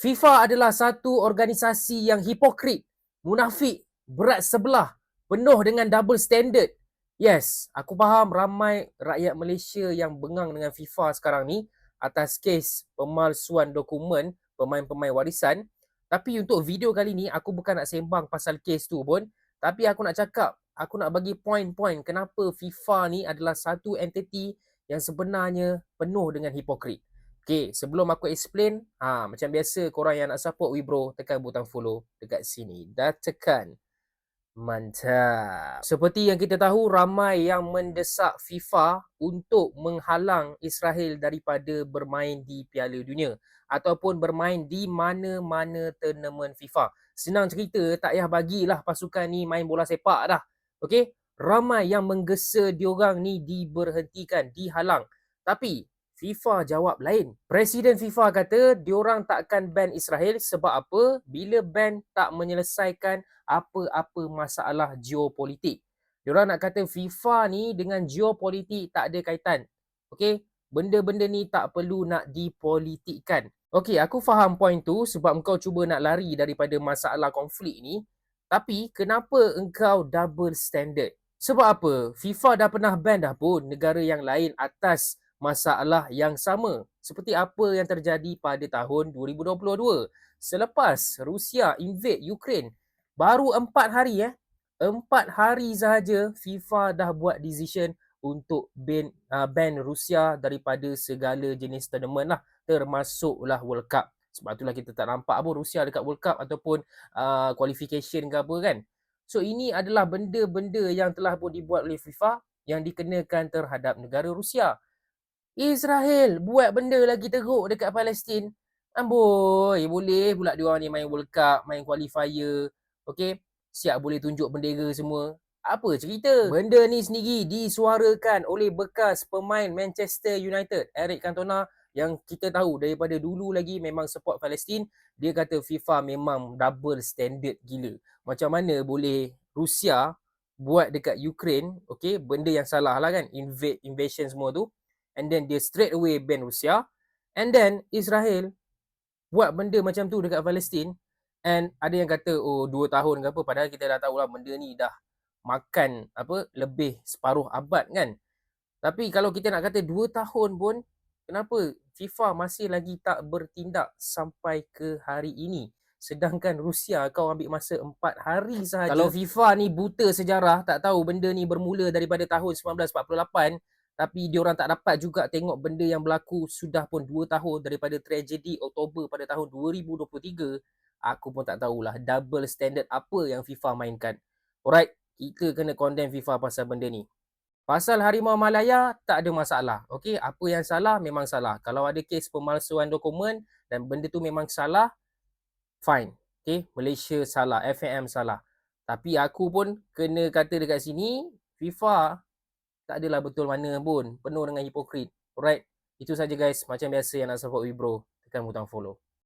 FIFA adalah satu organisasi yang hipokrit, munafik, berat sebelah, penuh dengan double standard. Yes, aku faham ramai rakyat Malaysia yang bengang dengan FIFA sekarang ni atas kes pemalsuan dokumen pemain-pemain warisan. Tapi untuk video kali ni aku bukan nak sembang pasal kes tu pun, tapi aku nak cakap, aku nak bagi poin-poin kenapa FIFA ni adalah satu entiti yang sebenarnya penuh dengan hipokrit. Okay, sebelum aku explain, ha, macam biasa korang yang nak support Wibro, tekan butang follow dekat sini. Dah tekan. Mantap. Seperti yang kita tahu, ramai yang mendesak FIFA untuk menghalang Israel daripada bermain di Piala Dunia ataupun bermain di mana-mana tournament FIFA. Senang cerita, tak payah bagilah pasukan ni main bola sepak dah. Okay? Ramai yang menggesa diorang ni diberhentikan, dihalang. Tapi FIFA jawab lain. Presiden FIFA kata diorang takkan ban Israel sebab apa? Bila ban tak menyelesaikan apa-apa masalah geopolitik. Diorang nak kata FIFA ni dengan geopolitik tak ada kaitan. Okey? Benda-benda ni tak perlu nak dipolitikkan. Okey, aku faham poin tu sebab engkau cuba nak lari daripada masalah konflik ni. Tapi kenapa engkau double standard? Sebab apa? FIFA dah pernah ban dah pun negara yang lain atas masalah yang sama seperti apa yang terjadi pada tahun 2022 selepas Rusia invade Ukraine baru empat hari eh empat hari sahaja FIFA dah buat decision untuk ban uh, ban Rusia daripada segala jenis tournament lah termasuklah World Cup. Sebab itulah kita tak nampak apa Rusia dekat World Cup ataupun uh, qualification ke apa kan. So ini adalah benda-benda yang telah pun dibuat oleh FIFA yang dikenakan terhadap negara Rusia Israel buat benda lagi teruk dekat Palestin. Amboi, boleh pula dia orang ni main World Cup, main qualifier. Okey, siap boleh tunjuk bendera semua. Apa cerita? Benda ni sendiri disuarakan oleh bekas pemain Manchester United, Eric Cantona yang kita tahu daripada dulu lagi memang support Palestin. Dia kata FIFA memang double standard gila. Macam mana boleh Rusia buat dekat Ukraine, okey, benda yang salah lah kan, invade, invasion semua tu and then dia straight away ban Rusia. And then Israel buat benda macam tu dekat Palestin. And ada yang kata oh dua tahun ke apa. Padahal kita dah tahu lah benda ni dah makan apa lebih separuh abad kan. Tapi kalau kita nak kata dua tahun pun kenapa FIFA masih lagi tak bertindak sampai ke hari ini? Sedangkan Rusia kau ambil masa empat hari sahaja. Kalau FIFA ni buta sejarah tak tahu benda ni bermula daripada tahun 1948 tapi dia orang tak dapat juga tengok benda yang berlaku sudah pun 2 tahun daripada tragedi Oktober pada tahun 2023 aku pun tak tahulah double standard apa yang FIFA mainkan. Alright kita kena condemn FIFA pasal benda ni. Pasal Harimau Malaya tak ada masalah. Okey apa yang salah memang salah. Kalau ada kes pemalsuan dokumen dan benda tu memang salah fine. Okey Malaysia salah FAM salah. Tapi aku pun kena kata dekat sini FIFA tak adalah betul mana pun penuh dengan hipokrit. Alright? Itu saja guys. Macam biasa yang nak support Wibro tekan butang follow